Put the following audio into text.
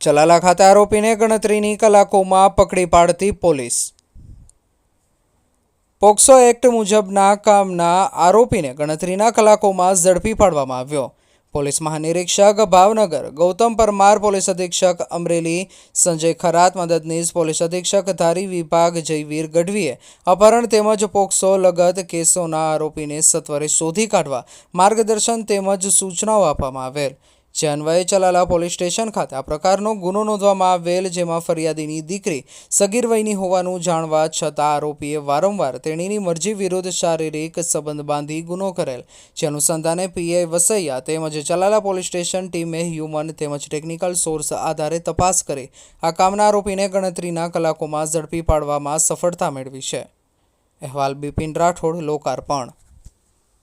ચલાલા ખાતે આરોપીને ગણતરીની કલાકોમાં પકડી પાડતી પોલીસ. પોક્સો એક્ટ મુજબના કામના આરોપીને ગણતરીના કલાકોમાં ઝડપી પાડવામાં આવ્યો. પોલીસ મહાનિરીક્ષક ભાવનગર, ગૌતમ પરમાર પોલીસ અધિક્ષક અમરેલી, સંજય ખરાત મદદનીશ પોલીસ અધિક્ષક ધારી વિભાગ જયવીર ગઢવીએ અપહરણ તેમજ પોક્સો લગત કેસોના આરોપીને સત્વરે શોધી કાઢવા માર્ગદર્શન તેમજ સૂચનાઓ આપવામાં આવેલ. જે ચલાલા પોલીસ સ્ટેશન ખાતે આ પ્રકારનો ગુનો નોંધવામાં આવેલ, જેમાં ફરિયાદીની દીકરી સગીર વયની હોવાનું જાણવા છતાં આરોપીએ વારંવાર તેણીની મરજી વિરુદ્ધ શારીરિક સંબંધ બાંધી ગુનો કરેલ. જે અનુસંધાને પીઆઈ વસૈયા તેમજ ચલાલા પોલીસ સ્ટેશન ટીમે હ્યુમન તેમજ ટેકનિકલ સોર્સ આધારે તપાસ કરી આ કામના આરોપીને ગણતરીના કલાકોમાં ઝડપી પાડવામાં સફળતા મેળવી છે. અહેવાલ બિપિન રાઠોડ, લોકાર્પણ.